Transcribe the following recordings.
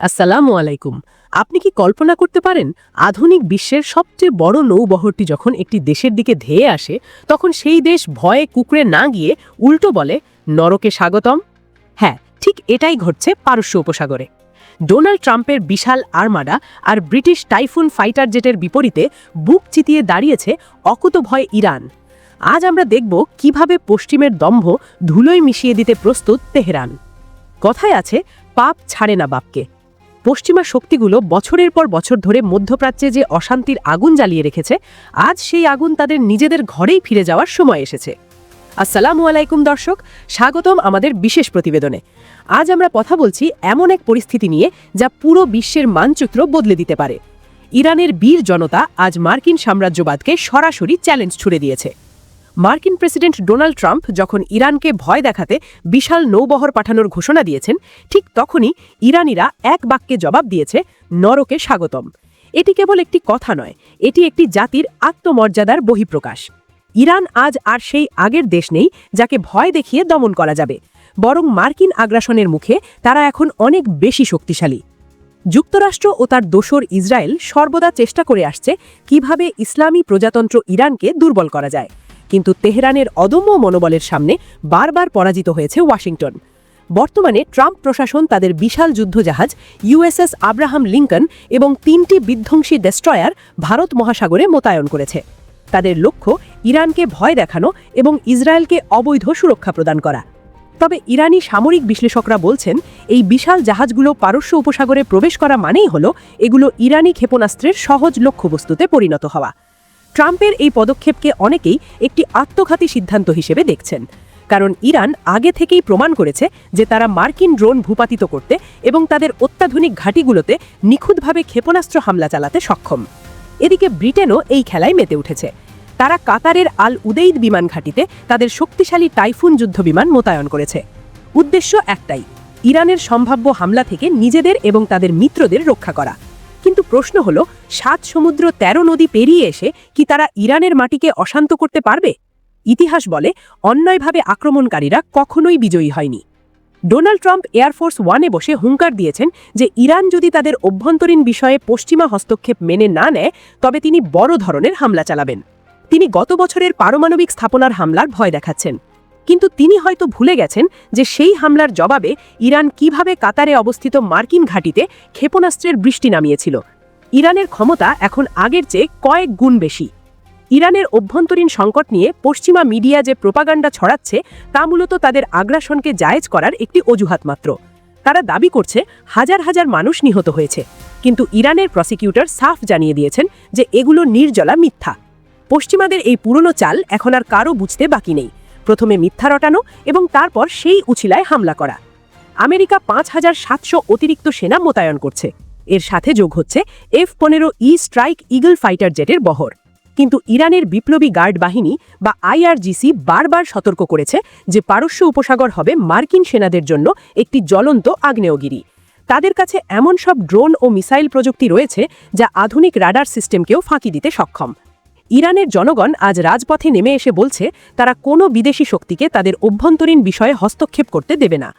আসসালামু আলাইকুম। আপনি কি কল্পনা করতে পারেন, আধুনিক বিশ্বের সবচেয়ে বড় নৌবহরটি যখন একটি দেশের দিকে ধেয়ে আসে, তখন সেই দেশ ভয়ে কুকড়ে না গিয়ে উল্টো বলে, নরকে স্বাগতম। হ্যাঁ ঠিক এটাই ঘটছে পারস্য উপসাগরে। ডোনাল্ড ট্রাম্পের বিশাল আর্মাডা আর ব্রিটিশ টাইফুন ফাইটার জেটের বিপরীতে বুক চিতিয়ে দাঁড়িয়েছে অকুতভয় ইরান। আজ আমরা দেখব কীভাবে পশ্চিমের দম্ভ ধুলোয় মিশিয়ে দিতে প্রস্তুত তেহরান। কথায় আছে, পাপ ছাড়ে না বাপকে। পশ্চিমা শক্তিগুলো বছরের পর বছর ধরে মধ্যপ্রাচ্যে যে অশান্তির আগুন জ্বালিয়ে রেখেছে, আজ সেই আগুন তাদের নিজেদের ঘরেই ফিরে যাওয়ার সময় এসেছে। আসসালামু আলাইকুম দর্শক, স্বাগতম আমাদের বিশেষ প্রতিবেদনে। আজ আমরা কথা বলছি এমন এক পরিস্থিতি নিয়ে যা পুরো বিশ্বের মানচিত্র বদলে দিতে পারে। ইরানের বীর জনতা আজ মার্কিন সাম্রাজ্যবাদকে সরাসরি চ্যালেঞ্জ ছুড়ে দিয়েছে। মার্কিন প্রেসিডেন্ট ডোনাল্ড ট্রাম্প যখন ইরানকে ভয় দেখাতে বিশাল নৌবহর পাঠানোর ঘোষণা দিয়েছেন, ঠিক তখনই ইরানিরা এক বাক্যে জবাব দিয়েছে, নরকে স্বাগতম। এটি কেবল একটি কথা নয়, এটি একটি জাতির আত্মমর্যাদার বহিঃপ্রকাশ। ইরান আজ আর সেই আগের দেশ নেই যাকে ভয় দেখিয়ে দমন করা যাবে। বরং মার্কিন আগ্রাসনের মুখে তারা এখন অনেক বেশি শক্তিশালী। যুক্তরাষ্ট্র ও তার দোসর ইসরায়েল সর্বদা চেষ্টা করে আসছে কীভাবে ইসলামী প্রজাতন্ত্র ইরানকে দুর্বল করা যায়। কিন্তু তেহরানের অদম্য মনোবলের সামনে বারবার পরাজিত হয়েছে ওয়াশিংটন। বর্তমানে ট্রাম্প প্রশাসন তাদের বিশাল যুদ্ধজাহাজ ইউএসএস আব্রাহাম লিঙ্কন এবং তিনটি বিধ্বংসী ডেস্ট্রয়ার ভারত মহাসাগরে মোতায়েন করেছে। তাদের লক্ষ্য ইরানকে ভয় দেখানো এবং ইসরায়েলকে অবৈধ সুরক্ষা প্রদান করা। তবে ইরানি সামরিক বিশ্লেষকরা বলছেন, এই বিশাল জাহাজগুলো পারস্য উপসাগরে প্রবেশ করা মানেই হল এগুলো ইরানি ক্ষেপণাস্ত্রের সহজ লক্ষ্যবস্তুতে পরিণত হওয়া। ট্রাম্পের এই পদক্ষেপকে অনেকেই একটি আত্মঘাতী সিদ্ধান্ত হিসেবে দেখছেন। কারণ ইরান আগে থেকেই প্রমাণ করেছে যে তারা মার্কিন ড্রোন ভূপাতিত করতে এবং তাদের অত্যাধুনিক ঘাঁটিগুলোতে নিখুঁতভাবে ক্ষেপণাস্ত্র হামলা চালাতে সক্ষম। এদিকে ব্রিটেনও এই খেলায় মেতে উঠেছে। তারা কাতারের আল উদেইদ বিমান ঘাঁটিতে তাদের শক্তিশালী টাইফুন যুদ্ধবিমান মোতায়েন করেছে। উদ্দেশ্য একটাই, ইরানের সম্ভাব্য হামলা থেকে নিজেদের এবং তাদের মিত্রদের রক্ষা করা। কিন্তু প্রশ্ন হলো, সাত সমুদ্র ১৩ নদী পেরিয়ে এসে কি তারা ইরানের মাটিকে অশান্ত করতে পারবে? ইতিহাস বলে, অন্যায়ভাবে আক্রমণকারীরা কখনোই বিজয়ী হয়নি। ডোনাল্ড ট্রাম্প এয়ারফোর্স ওয়ানে বসে হুঙ্কার দিয়েছেন যে ইরান যদি তাদের অভ্যন্তরীণ বিষয়ে পশ্চিমা হস্তক্ষেপ মেনে না নেয়, তবে তিনি বড় ধরনের হামলা চালাবেন। তিনি গত বছরের পারমাণবিক স্থাপনার হামলার ভয় দেখাচ্ছেন। কিন্তু তিনি হয়তো ভুলে গেছেন যে সেই হামলার জবাবে ইরান কীভাবে কাতারে অবস্থিত মার্কিন ঘাঁটিতে ক্ষেপণাস্ত্রের বৃষ্টি নামিয়েছিল। ইরানের ক্ষমতা এখন আগের চেয়ে কয়েক গুণ বেশি। ইরানের অভ্যন্তরীণ সংকট নিয়ে পশ্চিমা মিডিয়া যে প্রোপাগান্ডা ছড়াচ্ছে, তা মূলত তাদের আগ্রাসনকে জায়েজ করার একটি অজুহাত মাত্র। তারা দাবি করছে, হাজার হাজার মানুষ নিহত হয়েছে। কিন্তু ইরানের প্রসিকিউটর সাফ জানিয়ে দিয়েছেন যে এগুলো নির্জলা মিথ্যা। পশ্চিমাদের এই পুরনো চাল এখন আর কারও বুঝতে বাকি নেই। প্রথমে মিথ্যা রটানো এবং তারপর সেই উছিলায় হামলা করা। আমেরিকা পাঁচ হাজার সাতশো অতিরিক্ত সেনা মোতায়েন করছে। এর সাথে যোগ হচ্ছে এফ পনেরো ই স্ট্রাইক ইগল ফাইটার জেটের বহর। কিন্তু ইরানের বিপ্লবী গার্ড বাহিনী বা আইআরজিসি বারবার সতর্ক করেছে যে পারস্য উপসাগর হবে মার্কিন সেনাদের জন্য একটি জ্বলন্ত আগ্নেয়গিরি। তাদের কাছে এমন সব ড্রোন ও মিসাইল প্রযুক্তি রয়েছে যা আধুনিক রাডার সিস্টেমকেও ফাঁকি দিতে সক্ষম। ইরানের জনগণ আজ রাজপথে নেমে এসে বলছে, তারা কোনো বিদেশি শক্তিকে তাদের অভ্যন্তরীণ বিষয়ে হস্তক্ষেপ করতে দেবে না।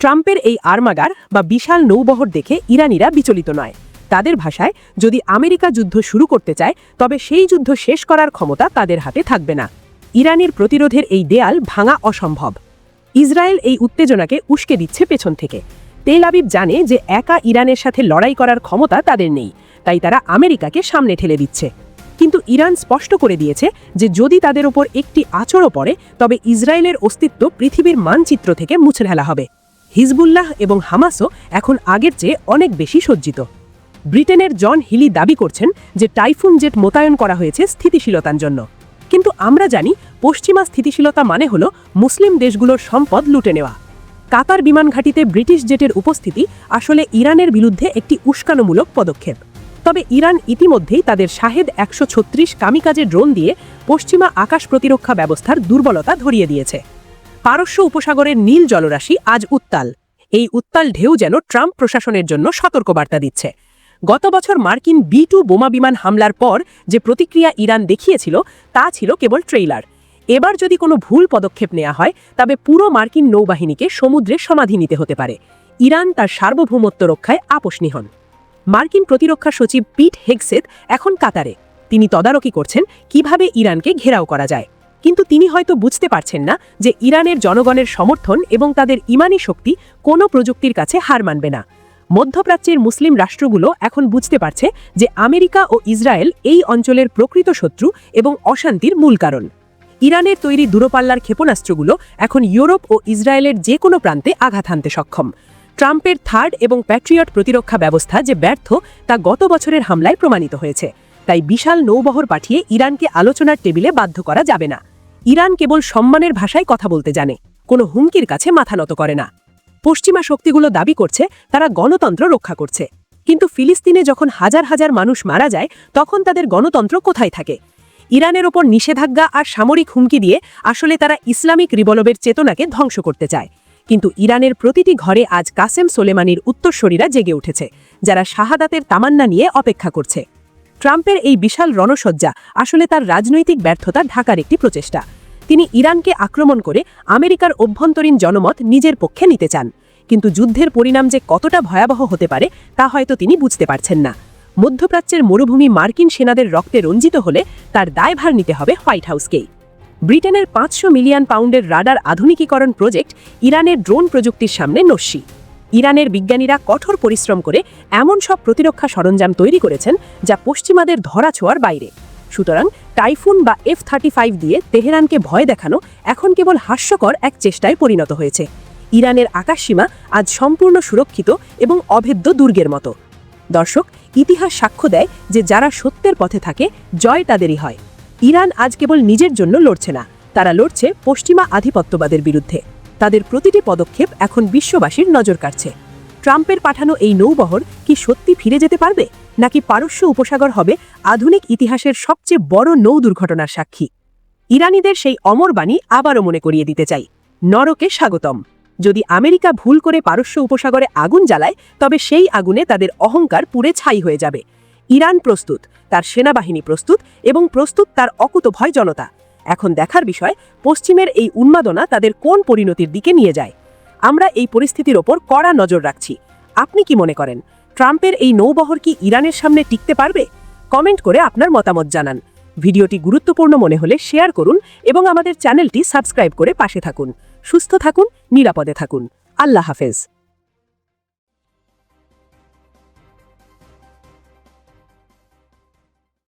ট্রাম্পের এই আর্মাগার বা বিশাল নৌবহর দেখে ইরানিরা বিচলিত নয়। তাদের ভাষায়, যদি আমেরিকা যুদ্ধ শুরু করতে চায়, তবে সেই যুদ্ধ শেষ করার ক্ষমতা তাদের হাতে থাকবে না। ইরানের প্রতিরোধের এই দেয়াল ভাঙা অসম্ভব। ইসরায়েল এই উত্তেজনাকে উস্কে দিচ্ছে পেছন থেকে। তেল আবিব জানে যে একা ইরানের সাথে লড়াই করার ক্ষমতা তাদের নেই, তাই তারা আমেরিকাকে সামনে ঠেলে দিচ্ছে। কিন্তু ইরান স্পষ্ট করে দিয়েছে যে যদি তাদের ওপর একটি আচরও পড়ে, তবে ইসরায়েলের অস্তিত্ব পৃথিবীর মানচিত্র থেকে মুছে ফেলা হবে। হিজবুল্লাহ এবং হামাসও এখন আগের চেয়ে অনেক বেশি সজ্জিত। ব্রিটেনের জন হিলি দাবি করছেন যে টাইফুন জেট মোতায়েন করা হয়েছে স্থিতিশীলতার জন্য। কিন্তু আমরা জানি পশ্চিমা স্থিতিশীলতা মানে হল মুসলিম দেশগুলোর সম্পদ লুটে নেওয়া। কাতার বিমান ঘাঁটিতে ব্রিটিশ জেটের উপস্থিতি আসলে ইরানের বিরুদ্ধে একটি উস্কানোমূলক পদক্ষেপ। তবে ইরান ইতিমধ্যেই তাদের শাহেদ একশো ছত্রিশ কামিকাজে ড্রোন দিয়ে পশ্চিমা আকাশ প্রতিরক্ষা ব্যবস্থার দুর্বলতা ধরিয়ে দিয়েছে। পারস্য উপসাগরের নীল জলরাশি আজ উত্তাল। এই উত্তাল ঢেউ যেন ট্রাম্প প্রশাসনের জন্য সতর্কবার্তা দিচ্ছে। গত বছর মার্কিন বি টু বোমা বিমান হামলার পর যে প্রতিক্রিয়া ইরান দেখিয়েছিল, তা ছিল কেবল ট্রেইলার। এবার যদি কোনো ভুল পদক্ষেপ নেওয়া হয়, তবে পুরো মার্কিন নৌবাহিনীকে সমুদ্রে সমাধি নিতে হতে পারে। ইরান তার সার্বভৌমত্ব রক্ষায় আপোষনি হন মার্কিন প্রতিরক্ষা সচিব পিট হেগসেত এখন কাতারে। তিনি তদারকি করছেন কীভাবে ইরানকে ঘেরাও করা যায়। কিন্তু তিনি হয়তো বুঝতে পারছেন না যে ইরানের জনগণের সমর্থন এবং তাদের ইমানি শক্তি কোনো প্রযুক্তির কাছে হার মানবে না। মধ্যপ্রাচ্যের মুসলিম রাষ্ট্রগুলো এখন বুঝতে পারছে যে আমেরিকা ও ইসরায়েল এই অঞ্চলের প্রকৃত শত্রু এবং অশান্তির মূল কারণ। ইরানের তৈরি দূরপাল্লার ক্ষেপণাস্ত্রগুলো এখন ইউরোপ ও ইসরায়েলের যে কোনো প্রান্তে আঘাত হানতে সক্ষম। ট্রাম্পের থার্ড এবং প্যাট্রিয়ট প্রতিরক্ষা ব্যবস্থা যে ব্যর্থ, তা গত বছরের হামলায় প্রমাণিত হয়েছে। তাই বিশাল নৌবহর পাঠিয়ে ইরানকে আলোচনার টেবিলে বাধ্য করা যাবে না। ইরান কেবল সম্মানের ভাষায় কথা বলতে জানে, কোনো হুমকির কাছে মাথা নত করে না। পশ্চিমা শক্তিগুলো দাবি করছে, তারা গণতন্ত্র রক্ষা করছে। কিন্তু ফিলিস্তিনে যখন হাজার হাজার মানুষ মারা যায়, তখন তাদের গণতন্ত্র কোথায় থাকে? ইরানের ওপর নিষেধাজ্ঞা আর সামরিক হুমকি দিয়ে আসলে তারা ইসলামিক রিবলবের চেতনাকে ধ্বংস করতে চায়। কিন্তু ইরানের প্রতিটি ঘরে আজ কাসেম সোলেমানির উত্তরসরীরা জেগে উঠেছে, যারা শাহাদাতের তামান্না নিয়ে অপেক্ষা করছে। ট্রাম্পের এই বিশাল রণসজ্জা আসলে তার রাজনৈতিক ব্যর্থতা ঢাকার একটি প্রচেষ্টা। তিনি ইরানকে আক্রমণ করে আমেরিকার অভ্যন্তরীণ জনমত নিজের পক্ষে নিতে চান, কিন্তু যুদ্ধের পরিণাম যে কতটা ভয়াবহ হতে পারে, তা হয়তো তিনি বুঝতে পারছেন না। মধ্যপ্রাচ্যের মরুভূমি মার্কিন সেনাদের রক্তে রঞ্জিত হলে তার দায়ভার নিতে হবে হোয়াইট হাউসকেই। ব্রিটেনের পাঁচশো মিলিয়ন পাউন্ডের রাডার আধুনিকীকরণ প্রজেক্ট ইরানের ড্রোন প্রযুক্তির সামনে নস্যি। ইরানের বিজ্ঞানীরা কঠোর পরিশ্রম করে এমন সব প্রতিরক্ষা সরঞ্জাম তৈরি করেছেন যা পশ্চিমাদের ধরাছোঁয়ার বাইরে। সুতরাং টাইফুন বা এফ থার্টি ফাইভ দিয়ে তেহরানকে ভয় দেখানো এখন কেবল হাস্যকর এক চেষ্টায় পরিণত হয়েছে। ইরানের আকাশসীমা আজ সম্পূর্ণ সুরক্ষিত এবং অভেদ্য দুর্গের মতো। দর্শক, ইতিহাস সাক্ষ্য দেয় যে যারা সত্যের পথে থাকে, জয় তাদেরই হয়। ইরান আজ কেবল নিজের জন্য লড়ছে না, তারা লড়ছে পশ্চিমা আধিপত্যবাদের বিরুদ্ধে। তাদের প্রতিটি পদক্ষেপ এখন বিশ্ববাসীর নজর কাড়ছে। ট্রাম্পের পাঠানো এই নৌবহর কি সত্যি ফিরে যেতে পারবে, নাকি পারস্য উপসাগর হবে আধুনিক ইতিহাসের সবচেয়ে বড় নৌ দুর্ঘটনার সাক্ষী? ইরানিদের সেই অমর বাণী আবারও মনে করিয়ে দিতে চাই। নরকে স্বাগতম। যদি আমেরিকা ভুল করে পারস্য উপসাগরে আগুন জ্বালায়, তবে সেই আগুনে তাদের অহংকার পুড়ে ছাই হয়ে যাবে। ইরান প্রস্তুত, তার সেনাবাহিনী প্রস্তুত এবং প্রস্তুত তার অকুত ভয় জনতা। এখন দেখার বিষয়, পশ্চিমের এই উন্মাদনা তাদের কোন পরিণতির দিকে নিয়ে যায়। আমরা এই পরিস্থিতির ওপর কড়া নজর রাখছি। আপনি কি মনে করেন, ট্রাম্পের এই নৌবহর কি ইরানের সামনে টিকতে পারবে? কমেন্ট করে আপনার মতামত জানান। ভিডিওটি গুরুত্বপূর্ণ মনে হলে শেয়ার করুন এবং আমাদের চ্যানেলটি সাবস্ক্রাইব করে পাশে থাকুন। সুস্থ থাকুন, নিরাপদে থাকুন। আল্লাহ হাফেজ।